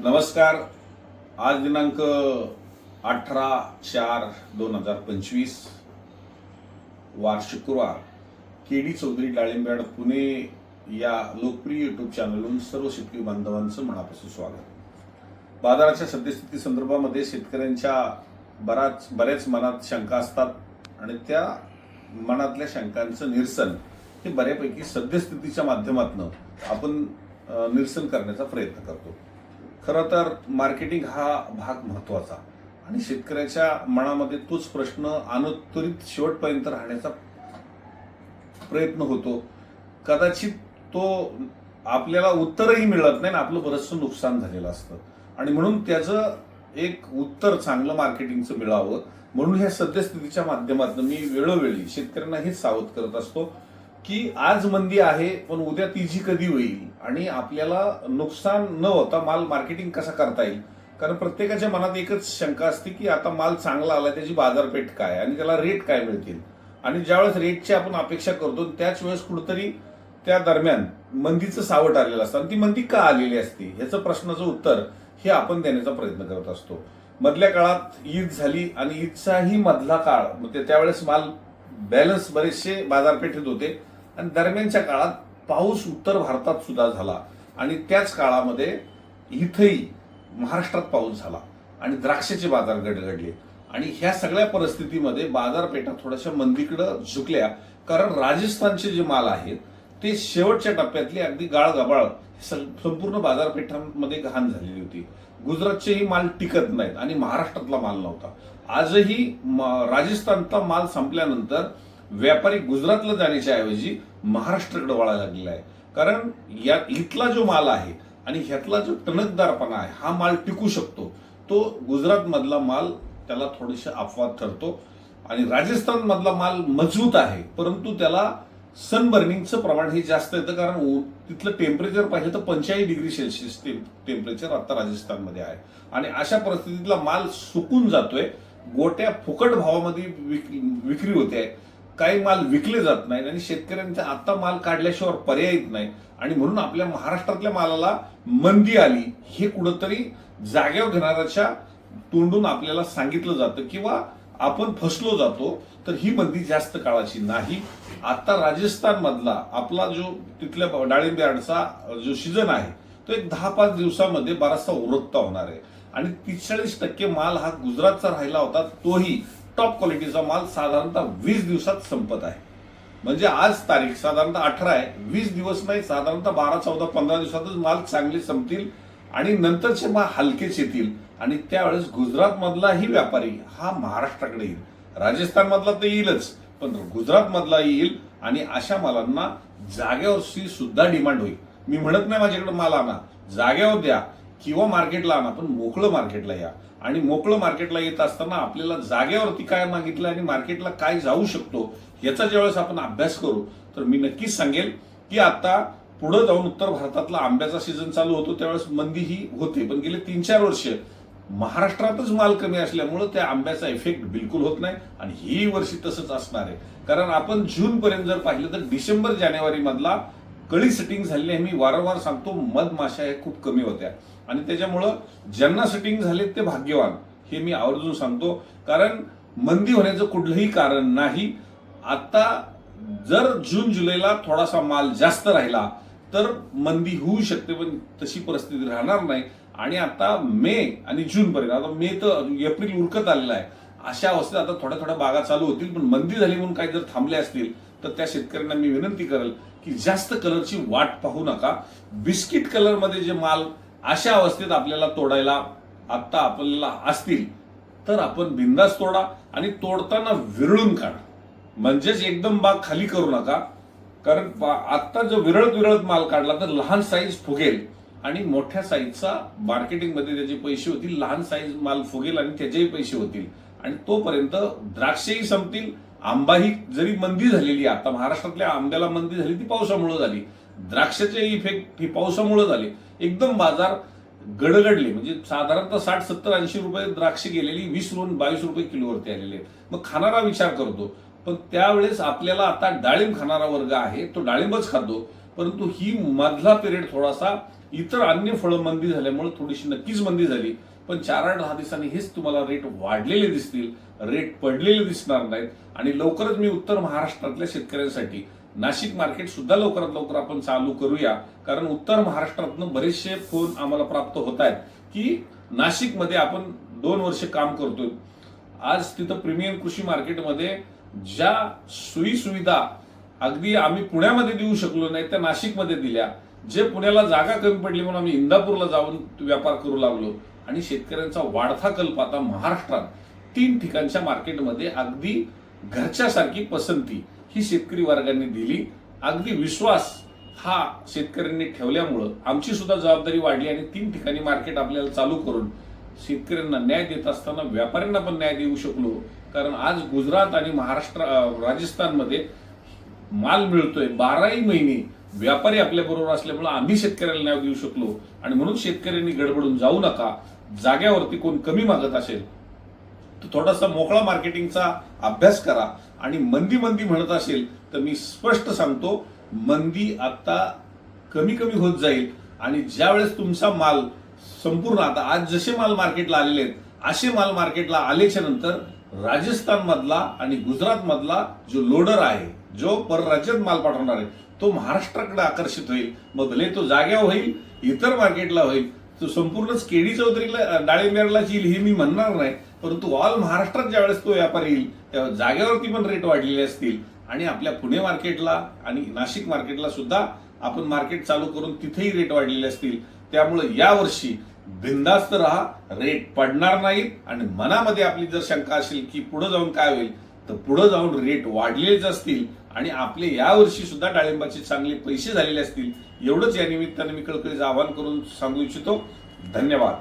नमस्कार. आज दिनांक अठरा चार दोन हजार पंचवीस. वार शुक्रवार. के डी चौधरी डाळिंबयाड पुणे या लोकप्रिय युट्यूब चॅनलवरून सर्व शेतकरी बांधवांचं मनापासून स्वागत. बाजाराच्या सद्यस्थिती संदर्भामध्ये शेतकऱ्यांच्या बराच बऱ्याच मनात शंका असतात आणि त्या मनातल्या शंकांचं निरसन हे बऱ्यापैकी सद्यस्थितीच्या माध्यमातून आपण निरसन करण्याचा प्रयत्न करतो. खरं तर मार्केटिंग हा भाग महत्त्वाचा आणि शेतकऱ्याच्या मनामध्ये तोच प्रश्न अनुत्तरित शेवटपर्यंत राहण्याचा प्रयत्न होतो. कदाचित तो आपल्याला उत्तरही मिळत नाही आणि आपलं बरंचसं नुकसान झालेलं असतं. आणि म्हणून त्याचं एक उत्तर चांगलं मार्केटिंगचं मिळावं. म्हणून ह्या सद्यस्थितीच्या माध्यमातून मी वेळोवेळी शेतकऱ्यांना हेच सावध करत असतो की आज मंदी आहे पण उद्या तीजी कधी होईल? आणि आपल्याला नुकसान न होता माल मार्केटिंग कसा करता येईल? कारण प्रत्येकाच्या मनात एकच शंका असते की आता माल चांगला आला त्याची बाजारपेठ काय आणि त्याला रेट काय मिळतील? आणि ज्यावेळेस रेटची आपण अपेक्षा करतो त्याच वेळेस कुठंतरी त्या दरम्यान मंदीचं सावट आलेलं असतं. आणि ती मंदी का आलेली असते? ह्याचं प्रश्नाचं उत्तर हे आपण देण्याचा प्रयत्न करत असतो. मधल्या काळात ईद झाली आणि ईदचाही मधला काळ म्हणजे त्यावेळेस माल बॅलन्स बरेचसे बाजारपेठेत होते. आणि दरम्यानच्या काळात पाऊस उत्तर भारतात सुद्धा झाला आणि त्याच काळामध्ये इथंही महाराष्ट्रात पाऊस झाला आणि द्राक्षाचे बाजार गडगडले. आणि ह्या सगळ्या परिस्थितीमध्ये बाजारपेठा थोड्याशा मंदीकडं झुकल्या कारण राजस्थानचे जे माल आहेत ते शेवटच्या टप्प्यातली अगदी गाळ गबाळ संपूर्ण बाजारपेठांमध्ये घाण झालेली होती. गुजरातचेही माल टिकत नाहीत आणि महाराष्ट्रातला माल नव्हता. आजही म- राजस्थानचा माल संपल्यानंतर व्यापारी गुजरातला जाण्याच्या ऐवजी महाराष्ट्राकडे वळायला लागलेला आहे. कारण या इथला जो माल आहे आणि ह्यातला जो टणकदारपणा आहे हा माल टिकू शकतो. तो गुजरातमधला माल त्याला थोडेसे अपवाद ठरतो आणि राजस्थानमधला माल मजबूत आहे परंतु त्याला सनबर्निंगचं प्रमाण हे जास्त येतं कारण तिथलं टेम्परेचर पाहिलं तर पंचाळीस डिग्री सेल्सिअस टेम्परेचर आता राजस्थानमध्ये आहे. आणि अशा परिस्थितीतला माल सुकून जातोय गोट्या फुकट भावामध्ये विक्री होते. आहे काही माल विकले जात नाही आणि शेतकऱ्यांचा आता माल काढल्याशिवाय पर्याय येत नाही आणि म्हणून आपल्या महाराष्ट्रातल्या मालाला मंदी आली हे कुठंतरी जाग्यावर घेणाऱ्याच्या तोंडून आपल्याला सांगितलं जातं किंवा आपण फसलो जातो तर ही मंदी जास्त काळाची नाही. आता राजस्थान मधला आपला जो तिथल्या डाळिंबे जो सीझन आहे तो एक दहा पाच दिवसामध्ये बराचसा उरकता होणार आहे. आणि तीस टक्के माल हा गुजरातचा राहिला होता तोही टॉप क्वालिटीचा माल साधारणतः वीस दिवसात संपत आहे. म्हणजे आज तारीख साधारणतः अठरा आहे. वीस दिवस नाही साधारणतः बारा चौदा पंधरा दिवसातच माल चांगले संपतील आणि नंतरचे माल हलकेच येतील. आणि त्यावेळेस गुजरातमधलाही व्यापारी हा महाराष्ट्राकडे येईल. राजस्थानमधला तर येईलच पण गुजरातमधला येईल आणि अशा मालांना जागेवरची सुद्धा डिमांड होईल. मी म्हणत नाही माझ्याकडे माल आणा. जागेवर द्या. किंवा मार्केटला आणा पण मोकळं मार्केटला या. आणि मोकळं मार्केटला येत असताना आपल्याला जागेवरती काय मागितलं आणि मार्केटला काय जाऊ शकतो याचा ज्यावेळेस आपण अभ्यास करू तर मी नक्कीच सांगेल की आता पुढे जाऊन उत्तर भारतातला आंब्याचा सीझन चालू होतो त्यावेळेस मंदी ही होते. पण गेले तीन चार वर्ष महाराष्ट्रातच माल कमी असल्यामुळं त्या आंब्याचा इफेक्ट बिलकुल होत नाही आणि ही वर्षी तसंच असणार आहे. कारण आपण जून पर्यंत जर पाहिलं तर डिसेंबर जानेवारी मधला कळी सेटिंग झालेली आहे. मी वारंवार सांगतो मधमाशा हे खूप कमी होत्या. आणि त्याच्यामुळं ज्यांना सेटिंग झाले ते भाग्यवान. हे मी आवर्जून सांगतो. कारण मंदी होण्याचं कुठलंही कारण नाही. आता जर जून जुलैला थोडासा माल जास्त राहिला तर मंदी होऊ शकते पण तशी परिस्थिती राहणार नाही. आणि आता मे आणि जून पर्यंत आता मे तर एप्रिल उरकत आलेला आहे. अशा अवस्थेत आता थोड्या थोड्या बागा चालू होतील पण मंदी झाली म्हणून काही जर थांबले असतील तर त्या शेतकऱ्यांना मी विनंती करेल की जास्त कलरची वाट पाहू नका. बिस्किट कलरमध्ये जे माल अशा अवस्थेत आपल्याला तोडायला आत्ता आपल्याला असतील तर आपण बिंदास तोडा आणि तोडताना विरळून काढा. म्हणजेच एकदम बाग खाली करू नका. कारण आत्ता जो विरळत विरळत माल काढला तर लहान साईज फुगेल. आणि मोठ्या साईजचा मार्केटिंगमध्ये त्याचे पैसे होतील लहान साईज माल फुगेल आणि त्याचेही पैसे होतील. आणि तोपर्यंत द्राक्षेही संपतील आंबा ही जरी मंदी झालेली आता महाराष्ट्रातल्या आंब्याला मंदी झाली ती पावसामुळे झाली. द्राक्षाचे इफेक्ट ही पावसामुळे झाले. एकदम बाजार गडगडले. म्हणजे साधारणतः साठ सत्तर ऐंशी रुपये द्राक्ष गेलेली वीस वरून बावीस रुपये किलोवरती आलेले. आहेत. मग खाणारा विचार करतो. पण त्यावेळेस आपल्याला आता डाळिंब खाणारा वर्ग आहे तो डाळिंबच खातो. परंतु ही मधला पिरियड थोडासा इतर अन्य फळं मंदी झाल्यामुळे थोडीशी नक्कीच मंदी झाली. पण चार आठ दहा दिवसांनी हेच तुम्हाला रेट वाढलेले दिसतील. रेट पडलेले दिसणार नाहीत. आणि लवकरच मी उत्तर महाराष्ट्रातल्या शेतकऱ्यांसाठी नाशिक मार्केट सुद्धा लवकरात लवकर आपण चालू करूया. कारण उत्तर महाराष्ट्रातनं बरेचसे फोन आम्हाला प्राप्त होत आहेत की नाशिकमध्ये आपण दोन वर्ष काम करतोय. आज तिथं प्रीमियम कृषी मार्केटमध्ये ज्या सोयी सुविधा अगदी आम्ही पुण्यामध्ये देऊ शकलो नाही त्या नाशिकमध्ये दिल्या. जे पुण्याला जागा कमी पडली म्हणून आम्ही इंदापूरला जाऊन व्यापार करू लागलो. आणि शेतकऱ्यांचा वाढता कल्प आता महाराष्ट्रात तीन ठिकाणच्या मार्केटमध्ये अगदी घरच्यासारखी पसंती ही शेतकरी वर्गाने दिली. अगदी विश्वास हा शेतकऱ्यांनी ठेवल्यामुळं आमची सुद्धा जबाबदारी वाढली आणि तीन ठिकाणी मार्केट आपल्याला चालू करून शेतकऱ्यांना न्याय देत असताना व्यापाऱ्यांना पण न्याय देऊ शकलो. कारण आज गुजरात आणि महाराष्ट्र राजस्थानमध्ये माल मिळतोय. बाराही महिने व्यापारी आपल्याबरोबर असल्यामुळे आम्ही शेतकऱ्याला न्याय देऊ शकलो. आणि म्हणून शेतकऱ्यांनी गडबडून जाऊ नका. जाग्यावरती कोण कमी मागत असेल तर थोडासा मोकळा मार्केटिंगचा अभ्यास करा आणि मंदी मंदी म्हणत असेल तर मी स्पष्ट सांगतो मंदी आता कमी कमी होत जाईल आणि ज्यावेळेस तुमचा माल संपूर्ण आता आज जसे माल मार्केटला आलेले आहेत असे माल मार्केटला आल्याच्यानंतर राजस्थान मधला आणि गुजरात मधला जो लोडर आहे जो परराज्यात माल पाठवणार आहे तो महाराष्ट्राकडे आकर्षित होईल. मग भले तो जाग्यावर होईल इतर मार्केटला होईल संपूर्णच केडी चौधरीला डाळिंब्यालाच येईल हे मी म्हणणार नाही परंतु ऑल महाराष्ट्रात ज्यावेळेस तो व्यापार येईल त्या जागेवरती पण रेट वाढलेले असतील. आणि आपल्या पुणे मार्केटला आणि नाशिक मार्केटला सुद्धा आपण मार्केट चालू करून तिथेही रेट वाढलेले असतील. त्यामुळे यावर्षी बिंदास्त राहा रेट पडणार नाहीत आणि मनामध्ये आपली जर शंका असेल की पुढे जाऊन काय होईल तर पुढे जाऊन रेट वाढलेच असतील आणि आपले यावर्षी सुद्धा डाळिंबाचे चांगले पैसे झालेले असतील एवढंच या निमित्ताने मी कळकळीचं आवाहन करून सांगू इच्छितो. धन्यवाद.